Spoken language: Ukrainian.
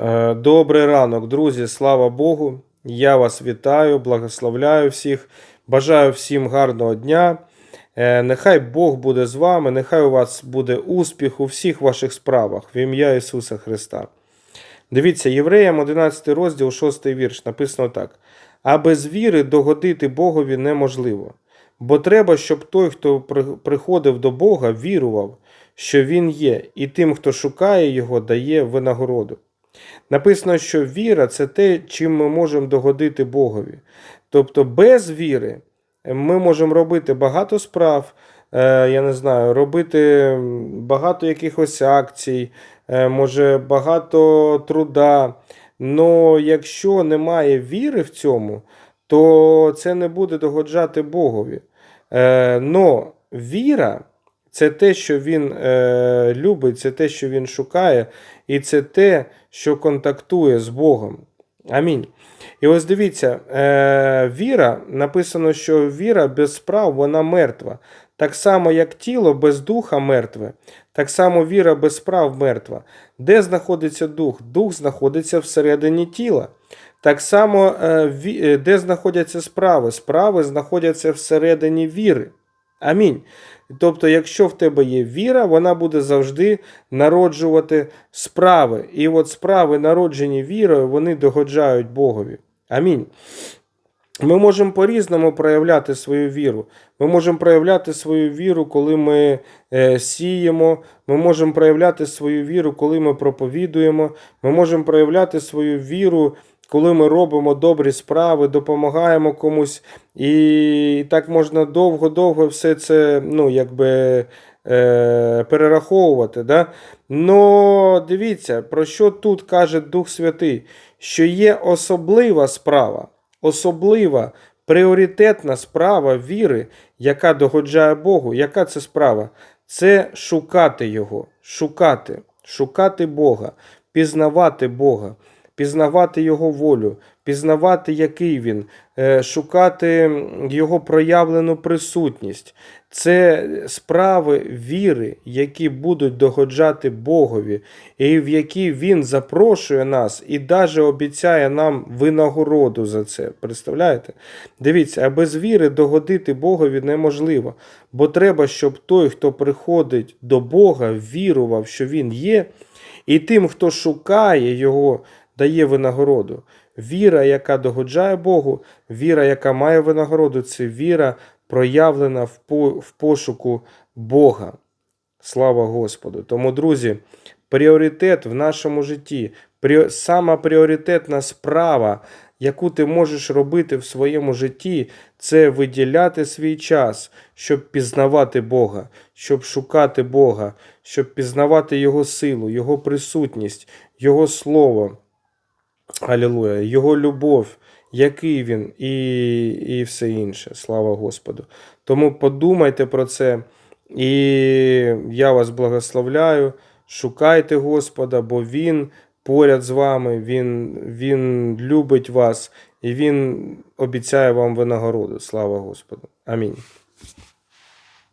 Е, Добрий ранок, друзі. Слава Богу. Я вас вітаю, благословляю всіх. Бажаю всім гарного дня. Е, Нехай Бог буде з вами, нехай у вас буде успіх у всіх ваших справах в ім'я Ісуса Христа. Дивіться, Євреям 11 розділ, 6 вірш, написано так: А без віри догодити Богові неможливо. Бо треба, щоб той, хто приходив до Бога, вірував, що Він є, і тим, хто шукає Його, дає винагороду. Написано, що віра це те, чим ми можемо догодити Богові. Тобто без віри ми можемо робити багато справ, е, я не знаю, робити багато якихось акцій, е, може багато труда. Но якщо немає віри в цьому, то це не буде догоджати Богові. Е, но віра це те, що він е, любить, це те, що він шукає, і це те, що контактує з Богом. Амінь. І ось дивіться, е, віра, написано, що віра без справ вона мертва. Так само, як тіло без духа мертве, так само віра без справ мертва. Де знаходиться дух? Дух знаходиться всередині тіла. Так само, е, е, де знаходяться справи? Справи знаходяться всередині віри. Амінь. Тобто, якщо в тебе є віра, вона буде завжди народжувати справи. І от справи, народжені вірою, вони догоджають Богові. Амінь. Ми можемо по-різному проявляти свою віру. Ми можемо проявляти свою віру, коли ми е, сіємо. Ми можемо проявляти свою віру, коли ми проповідуємо. Ми можемо проявляти свою віру, коли ми робимо добрі справи, допомагаємо комусь. І так можна довго-довго все це, ну, якби. е, Перераховувати, да? Но дивіться, про що тут каже Дух Святий, що є особлива справа, особлива пріоритетна справа віри, яка догоджає Богу. Яка це справа? Це шукати Його, шукати, шукати Бога, пізнавати Бога, пізнавати Його волю, пізнавати, який Він, е, шукати Його проявлену присутність. Це справи віри, які будуть догоджати Богові, і в які Він запрошує нас і навіть обіцяє нам винагороду за це. Представляєте? Дивіться, а без віри догодити Богові неможливо, бо треба, щоб той, хто приходить до Бога, вірував, що Він є, і тим, хто шукає Його, дає винагороду. Віра, яка догоджає Богу, віра, яка має винагороду, це віра, проявлена в пошуку Бога. Слава Господу. Тому, друзі, пріоритет в нашому житті, сама пріоритетна справа, яку ти можеш робити в своєму житті, це виділяти свій час, щоб пізнавати Бога, щоб шукати Бога, щоб пізнавати Його силу, Його присутність, Його Слово. Алілуя, Його любов, який він, і, і все інше. Слава Господу. Тому подумайте про це, і я вас благословляю. Шукайте Господа, бо Він поряд з вами, Він, він любить вас і Він обіцяє вам винагороду. Слава Господу. Амінь.